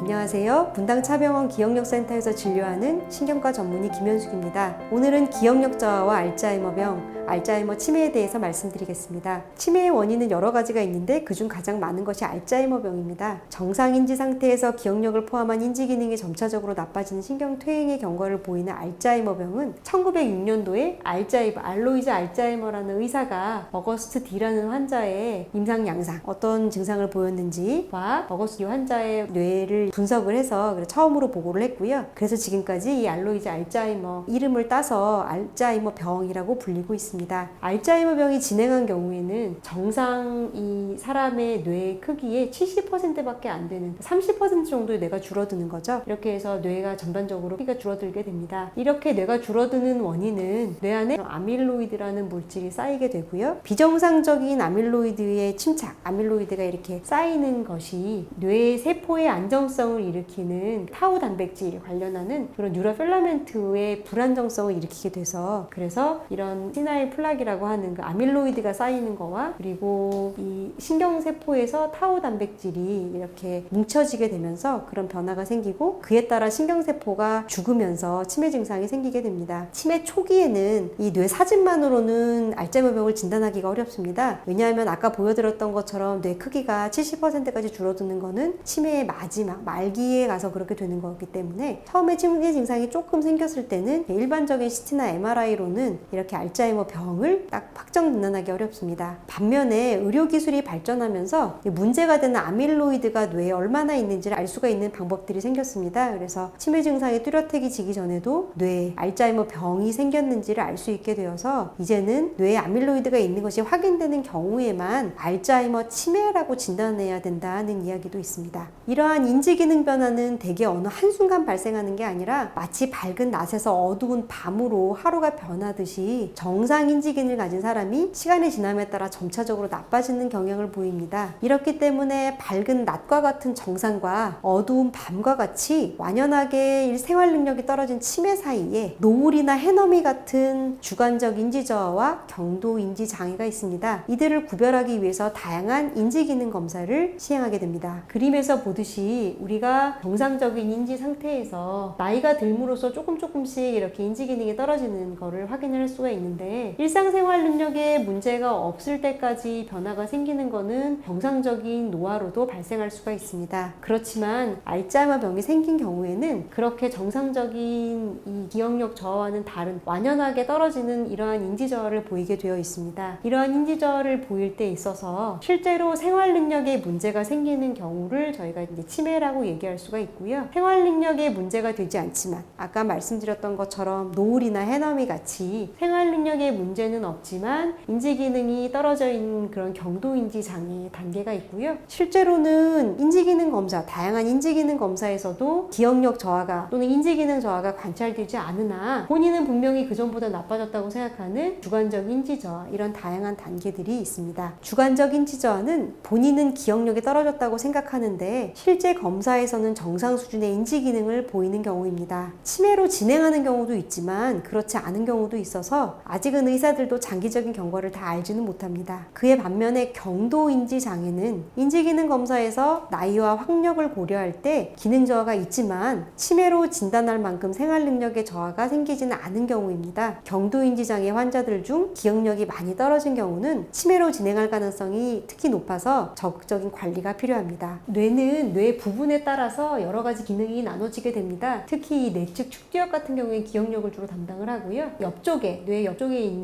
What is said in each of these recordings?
안녕하세요. 분당 차병원 기억력센터에서 진료하는 신경과 전문의 김현숙입니다. 오늘은 기억력 저하와 알츠하이머병, 알츠하이머 치매에 대해서 말씀드리겠습니다. 치매의 원인은 여러 가지가 있는데 그중 가장 많은 것이 알츠하이머병입니다. 정상 인지 상태에서 기억력을 포함한 인지 기능이 점차적으로 나빠지는 신경 퇴행의 경과를 보이는 알츠하이머병은 1906년도에 알츠하이머, 알로이즈 알츠하이머라는 의사가 어거스트 D라는 환자의 임상 양상, 어떤 증상을 보였는지와 어거스트 D 환자의 뇌를 분석을 해서 처음으로 보고를 했고요. 그래서 지금까지 이 알로이즈 알츠하이머 이름을 따서 알츠하이머 병이라고 불리고 있습니다. 알츠하이머 병이 진행한 경우에는 정상 이 사람의 뇌 크기의 70%밖에 안 되는 30% 정도의 뇌가 줄어드는 거죠. 이렇게 해서 뇌가 전반적으로 크기가 줄어들게 됩니다. 이렇게 뇌가 줄어드는 원인은 뇌 안에 아밀로이드라는 물질이 쌓이게 되고요. 비정상적인 아밀로이드의 침착, 아밀로이드가 이렇게 쌓이는 것이 뇌 세포의 안정성을 일으키는 타우 단백질 관련하는 그런 뉴로필라멘트의 불안정성을 일으키게 돼서 그래서 이런 시나 일 플락이라고 하는 그 아밀로이드가 쌓이는 거와 그리고 이 신경세포에서 타우 단백질이 이렇게 뭉쳐지게 되면서 그런 변화가 생기고 그에 따라 신경세포가 죽으면서 치매 증상이 생기게 됩니다. 치매 초기에는 이 뇌 사진만으로는 알츠하이머병을 진단하기가 어렵습니다. 왜냐하면 아까 보여드렸던 것처럼 뇌 크기가 70%까지 줄어드는 거는 치매의 마지막 말기에 가서 그렇게 되는 거기 때문에 처음에 치매 증상이 조금 생겼을 때는 일반적인 CT나 MRI로는 이렇게 알츠하이머 병을 딱 확정 진단하기 어렵습니다. 반면에 의료 기술이 발전하면서 문제가 되는 아밀로이드가 뇌에 얼마나 있는지를 알 수가 있는 방법들이 생겼습니다. 그래서 치매 증상이 뚜렷하게 지기 전에도 뇌에 알츠하이머 병이 생겼는지를 알 수 있게 되어서 이제는 뇌에 아밀로이드가 있는 것이 확인되는 경우에만 알츠하이머 치매라고 진단해야 된다는 이야기도 있습니다. 이러한 인지 기능 변화는 대개 어느 한순간 발생하는 게 아니라 마치 밝은 낮에서 어두운 밤으로 하루가 변하듯이 정상 인지 기능을 가진 사람이 시간이 지남에 따라 점차적으로 나빠지는 경향을 보입니다. 이렇기 때문에 밝은 낮과 같은 정상과 어두운 밤과 같이 완연하게 생활 능력이 떨어진 치매 사이에 노을이나 해넘이 같은 주관적 인지 저하와 경도 인지 장애가 있습니다. 이들을 구별하기 위해서 다양한 인지 기능 검사를 시행하게 됩니다. 그림에서 보듯이 우리가 정상적인 인지 상태에서 나이가 들므로써 조금 조금씩 이렇게 인지 기능이 떨어지는 거를 확인을 할 수가 있는데 일상생활 능력에 문제가 없을 때까지 변화가 생기는 거는 정상적인 노화로도 발생할 수가 있습니다. 그렇지만 알츠하이머 병이 생긴 경우에는 그렇게 정상적인 이 기억력 저하와는 다른 완연하게 떨어지는 이러한 인지 저하를 보이게 되어 있습니다. 이러한 인지 저하를 보일 때 있어서 실제로 생활 능력에 문제가 생기는 경우를 저희가 이제 치매라고 얘기할 수가 있고요. 생활 능력에 문제가 되지 않지만 아까 말씀드렸던 것처럼 노을이나 해넘이 같이 생활 능력에 문제는 없지만 인지 기능이 떨어져 있는 그런 경도 인지 장애 단계가 있고요. 실제로는 인지 기능 검사, 다양한 인지 기능 검사에서도 기억력 저하가 또는 인지 기능 저하가 관찰되지 않으나 본인은 분명히 그 전보다 나빠졌다고 생각하는 주관적 인지 저하 이런 다양한 단계들이 있습니다. 주관적 인지 저하는 본인은 기억력이 떨어졌다고 생각하는데 실제 검사에서는 정상 수준의 인지 기능을 보이는 경우입니다. 치매로 진행하는 경우도 있지만 그렇지 않은 경우도 있어서 아직은 의사들도 장기적인 경과를 다 알지는 못합니다. 그에 반면에 경도 인지 장애는 인지 기능 검사에서 나이와 학력을 고려할 때 기능 저하가 있지만 치매로 진단할 만큼 생활 능력의 저하가 생기지는 않은 경우입니다. 경도 인지 장애 환자들 중 기억력이 많이 떨어진 경우는 치매로 진행할 가능성이 특히 높아서 적극적인 관리가 필요합니다. 뇌는 뇌 부분에 따라서 여러 가지 기능이 나눠지게 됩니다. 특히 내측 축두엽 같은 경우에 기억력을 주로 담당을 하고요. 옆쪽에 뇌 옆쪽에 있는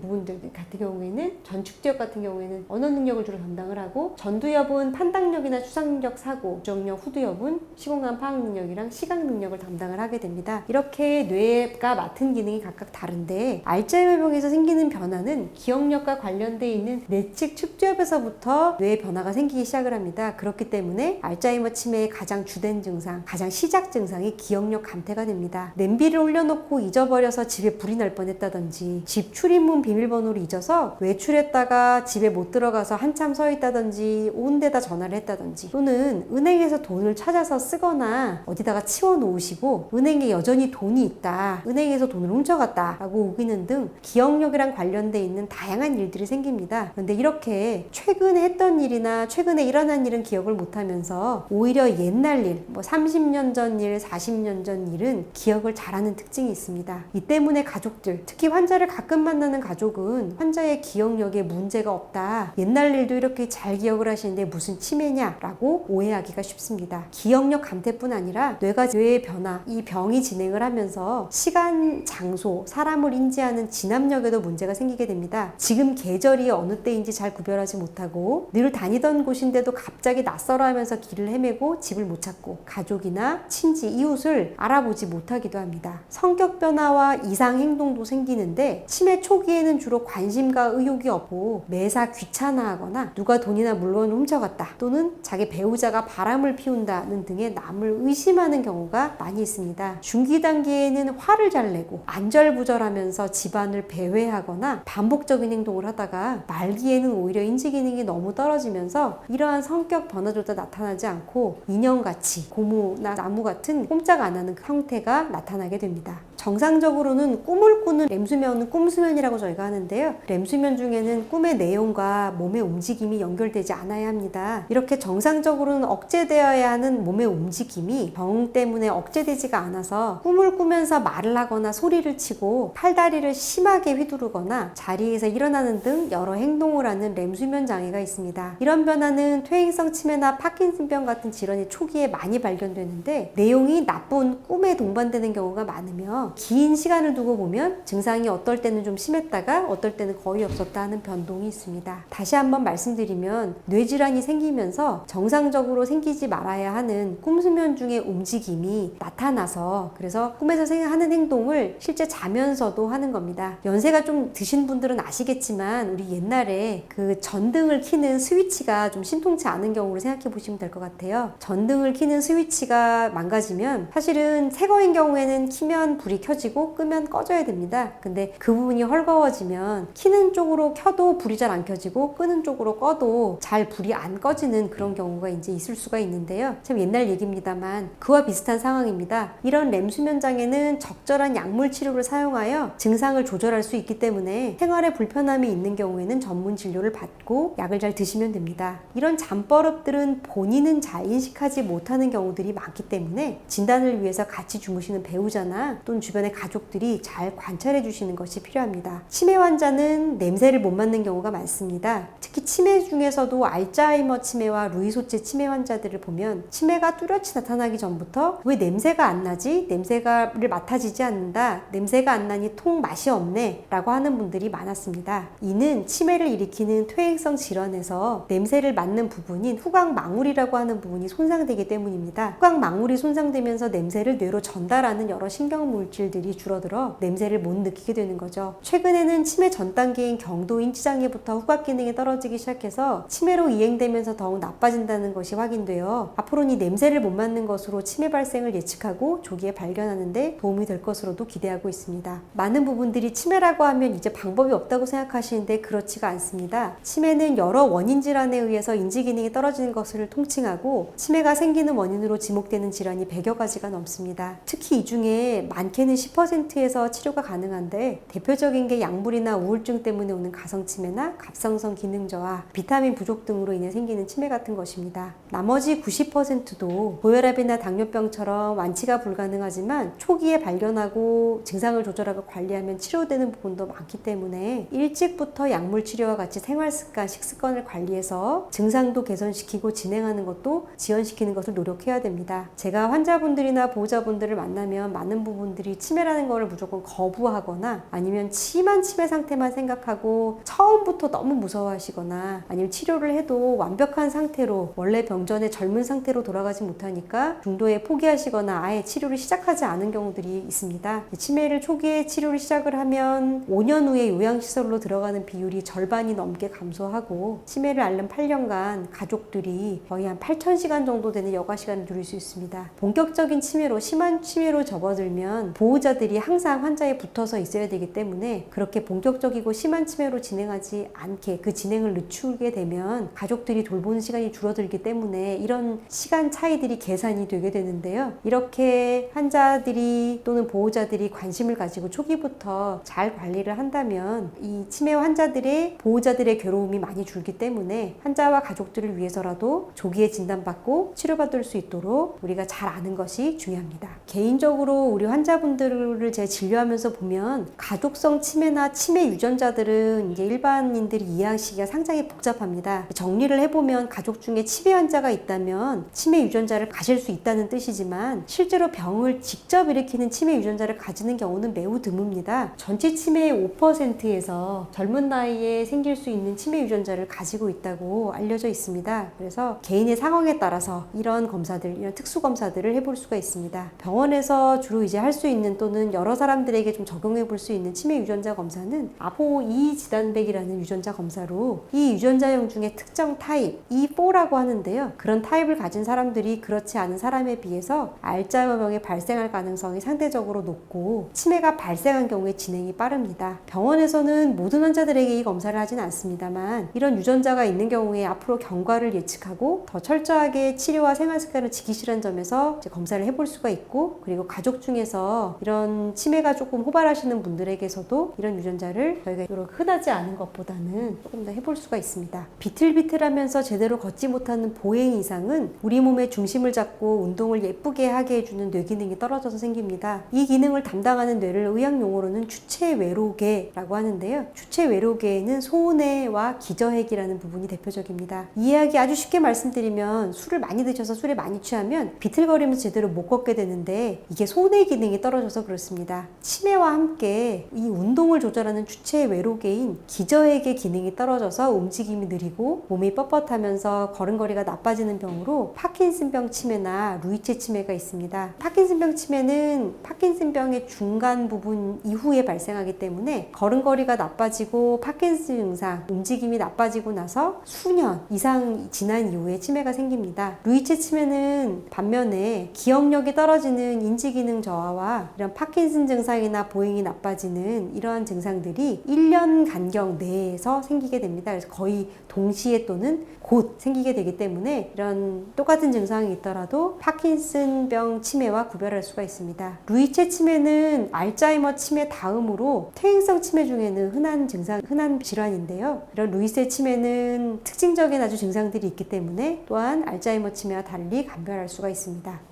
부분들 같은 경우에는 전축두엽 같은 경우에는 언어 능력을 주로 담당을 하고 전두엽은 판단력이나 추상력 사고, 주정력, 후두엽은 시공간 파악 능력이랑 시각 능력을 담당을 하게 됩니다. 이렇게 뇌가 맡은 기능이 각각 다른데 알츠하이머병에서 생기는 변화는 기억력과 관련돼 있는 내측 축두엽에서부터 뇌 변화가 생기기 시작을 합니다. 그렇기 때문에 알츠하이머 치매의 가장 주된 증상, 가장 시작 증상이 기억력 감퇴가 됩니다. 냄비를 올려놓고 잊어버려서 집에 불이 날 뻔했다든지 집 출입문 비밀번호를 잊어서 외출했다가 집에 못 들어가서 한참 서 있다든지 온 데다 전화를 했다든지 또는 은행에서 돈을 찾아서 쓰거나 어디다가 치워 놓으시고 은행에 여전히 돈이 있다. 은행에서 돈을 훔쳐갔다. 라고 우기는 등 기억력이랑 관련돼 있는 다양한 일들이 생깁니다. 그런데 이렇게 최근에 했던 일이나 최근에 일어난 일은 기억을 못하면서 오히려 옛날 일, 뭐 30년 전 일, 40년 전 일은 기억을 잘하는 특징이 있습니다. 이 때문에 가족들, 특히 환자를 가끔 만 나는 가족은 환자의 기억력에 문제가 없다. 옛날 일도 이렇게 잘 기억을 하시는데 무슨 치매냐라고 오해하기가 쉽습니다. 기억력 감퇴뿐 아니라 뇌가 뇌의 변화, 이 병이 진행을 하면서 시간, 장소, 사람을 인지하는 진압력에도 문제가 생기게 됩니다. 지금 계절이 어느 때인지 잘 구별하지 못하고 늘 다니던 곳인데도 갑자기 낯설어 하면서 길을 헤매고 집을 못 찾고 가족이나 친지, 이웃을 알아보지 못하기도 합니다. 성격 변화와 이상 행동도 생기는데 치매 초기에는 주로 관심과 의욕이 없고 매사 귀찮아하거나 누가 돈이나 물건을 훔쳐갔다 또는 자기 배우자가 바람을 피운다는 등의 남을 의심하는 경우가 많이 있습니다. 중기 단계에는 화를 잘 내고 안절부절하면서 집안을 배회하거나 반복적인 행동을 하다가 말기에는 오히려 인지 기능이 너무 떨어지면서 이러한 성격 변화조차 나타나지 않고 인형같이 고무나 나무 같은 꼼짝 안 하는 형태가 나타나게 됩니다. 정상적으로는 꿈을 꾸는 렘수면은 꿈 수면이라고 저희가 하는데요. 렘수면 중에는 꿈의 내용과 몸의 움직임이 연결되지 않아야 합니다. 이렇게 정상적으로는 억제되어야 하는 몸의 움직임이 병 때문에 억제되지가 않아서 꿈을 꾸면서 말을 하거나 소리를 치고 팔다리를 심하게 휘두르거나 자리에서 일어나는 등 여러 행동을 하는 렘수면 장애가 있습니다. 이런 변화는 퇴행성 치매나 파킨슨병 같은 질환이 초기에 많이 발견되는데 내용이 나쁜 꿈에 동반되는 경우가 많으며 긴 시간을 두고 보면 증상이 어떨 때는 좀 심했다가 어떨 때는 거의 없었다 하는 변동이 있습니다. 다시 한번 말씀드리면 뇌질환이 생기면서 정상적으로 생기지 말아야 하는 꿈수면 중의 움직임이 나타나서 그래서 꿈에서 생각하는 행동을 실제 자면서도 하는 겁니다. 연세가 좀 드신 분들은 아시겠지만 우리 옛날에 그 전등을 켜는 스위치가 좀 신통치 않은 경우로 생각해 보시면 될 것 같아요. 전등을 켜는 스위치가 망가지면 사실은 새 거인 경우에는 키면 불이 켜지고 끄면 꺼져야 됩니다. 근데 그 부분이 헐거워지면 키는 쪽으로 켜도 불이 잘 안 켜지고 끄는 쪽으로 꺼도 잘 불이 안 꺼지는 그런 경우가 이제 있을 수가 있는데요. 참 옛날 얘기입니다만 그와 비슷한 상황입니다. 이런 렘 수면 장애는 적절한 약물 치료를 사용하여 증상을 조절할 수 있기 때문에 생활에 불편함이 있는 경우에는 전문 진료를 받고 약을 잘 드시면 됩니다. 이런 잠버릇들은 본인은 잘 인식하지 못하는 경우들이 많기 때문에 진단을 위해서 같이 주무시는 배우자나 또는 주변의 가족들이 잘 관찰해 주시는 것이 필요합니다. 치매 환자는 냄새를 못 맡는 경우가 많습니다. 특히 치매 중에서도 알츠하이머 치매와 루이소체 치매 환자들을 보면 치매가 뚜렷이 나타나기 전부터 왜 냄새가 안 나지? 냄새가를 맡아지지 않는다. 냄새가 안 나니 통 맛이 없네. 라고 하는 분들이 많았습니다. 이는 치매를 일으키는 퇴행성 질환에서 냄새를 맡는 부분인 후각 망울이라고 하는 부분이 손상되기 때문입니다. 후각 망울이 손상되면서 냄새를 뇌로 전달하는 여러 신경 물질들이 줄어들어 냄새를 못 느끼게 되는 거죠. 최근에는 치매 전 단계인 경도 인지장애부터 후각 기능이 떨어지기 시작해서 치매로 이행되면서 더욱 나빠진다는 것이 확인되어 앞으로는 이 냄새를 못 맡는 것으로 치매 발생을 예측하고 조기에 발견하는데 도움이 될 것으로도 기대하고 있습니다. 많은 부분들이 치매라고 하면 이제 방법이 없다고 생각하시는데 그렇지가 않습니다. 치매는 여러 원인 질환에 의해서 인지 기능이 떨어지는 것을 통칭하고 치매가 생기는 원인으로 지목되는 질환이 100여 가지가 넘습니다. 특히 이 중에 많게는 10%에서 치료가 가능한데 대표적 인 게 약물이나 우울증 때문에 오는 가성 치매나 갑상선 기능 저하, 비타민 부족 등으로 인해 생기는 치매 같은 것입니다. 나머지 90%도 고혈압이나 당뇨병처럼 완치가 불가능하지만 초기에 발견하고 증상을 조절하고 관리하면 치료되는 부분도 많기 때문에 일찍부터 약물 치료와 같이 생활 습관, 식습관을 관리해서 증상도 개선시키고 진행하는 것도 지연시키는 것을 노력해야 됩니다. 제가 환자분들이나 보호자분들을 만나면 많은 부분들이 치매라는 것을 무조건 거부하거나 아니면 심한 치매 상태만 생각하고 처음부터 너무 무서워하시거나 아니면 치료를 해도 완벽한 상태로 원래 병전의 젊은 상태로 돌아가지 못하니까 중도에 포기하시거나 아예 치료를 시작하지 않은 경우들이 있습니다. 치매를 초기에 치료를 시작을 하면 5년 후에 요양시설로 들어가는 비율이 절반이 넘게 감소하고 치매를 앓는 8년간 가족들이 거의 한 8,000시간 정도 되는 여가 시간을 누릴 수 있습니다. 본격적인 치매로 심한 치매로 접어들면 보호자들이 항상 환자에 붙어서 있어야 되기 때문에 때문에 그렇게 본격적이고 심한 치매로 진행하지 않게 그 진행을 늦추게 되면 가족들이 돌보는 시간이 줄어들기 때문에 이런 시간 차이들이 계산이 되게 되는데요. 이렇게 환자들이 또는 보호자들이 관심을 가지고 초기부터 잘 관리를 한다면 이 치매 환자들의 보호자들의 괴로움이 많이 줄기 때문에 환자와 가족들을 위해서라도 조기에 진단받고 치료받을 수 있도록 우리가 잘 아는 것이 중요합니다. 개인적으로 우리 환자분들을 제 진료하면서 보면 가족성 치매나 치매 유전자들은 이제 일반인들이 이해하시기가 상당히 복잡합니다. 정리를 해보면 가족 중에 치매 환자가 있다면 치매 유전자를 가질 수 있다는 뜻이지만 실제로 병을 직접 일으키는 치매 유전자를 가지는 경우는 매우 드뭅니다. 전체 치매의 5%에서 젊은 나이에 생길 수 있는 치매 유전자를 가지고 있다고 알려져 있습니다. 그래서 개인의 상황에 따라서 이런 검사들, 이런 특수 검사들을 해볼 수가 있습니다. 병원에서 주로 이제 할 수 있는 또는 여러 사람들에게 좀 적용해 볼 수 있는 치매 유전자 검사는 아포2 지단백이라는 유전자 검사로 이 유전자형 중에 특정 타입 E4라고 하는데요. 그런 타입을 가진 사람들이 그렇지 않은 사람에 비해서 알츠하이머병이 발생할 가능성이 상대적으로 높고 치매가 발생한 경우에 진행이 빠릅니다. 병원에서는 모든 환자들에게 이 검사를 하진 않습니다만 이런 유전자가 있는 경우에 앞으로 경과를 예측하고 더 철저하게 치료와 생활 습관을 지키시라는 점에서 검사를 해볼 수가 있고 그리고 가족 중에서 이런 치매가 조금 호발하시는 분들에게서도 이런 유전자를 저희가 이렇게 흔하지 않은 것보다는 조금 더 해볼 수가 있습니다. 비틀비틀하면서 제대로 걷지 못하는 보행 이상은 우리 몸의 중심을 잡고 운동을 예쁘게 하게 해주는 뇌 기능이 떨어져서 생깁니다. 이 기능을 담당하는 뇌를 의학 용어로는 주체 외로계라고 하는데요. 주체 외로계에는 소뇌와 기저핵이라는 부분이 대표적입니다. 이해하기 아주 쉽게 말씀드리면 술을 많이 드셔서 술에 많이 취하면 비틀거리면서 제대로 못 걷게 되는데 이게 소뇌 기능이 떨어져서 그렇습니다. 치매와 함께 이 운동을 조절하는 주체 외로계인 기저핵의 기능이 떨어져서 움직임이 느리고 몸이 뻣뻣하면서 걸음걸이가 나빠지는 병으로 파킨슨병 치매나 루이체 치매가 있습니다. 파킨슨병 치매는 파킨슨병의 중간 부분 이후에 발생하기 때문에 걸음걸이가 나빠지고 파킨슨 증상, 움직임이 나빠지고 나서 수년 이상 지난 이후에 치매가 생깁니다. 루이체 치매는 반면에 기억력이 떨어지는 인지기능 저하와 이런 파킨슨 증상이나 보행이 나빠지 는 이러한 증상들이 1년 간격 내에서 생기게 됩니다. 그래서 거의 동시에 또는 곧 생기게 되기 때문에 이런 똑같은 증상이 있더라도 파킨슨병 치매와 구별할 수가 있습니다. 루이체 치매는 알츠하이머 치매 다음으로 퇴행성 치매 중에는 흔한 증상, 흔한 질환인데요. 이런 루이체 치매는 특징적인 아주 증상들이 있기 때문에 또한 알츠하이머 치매와 달리 감별할 수가 있습니다.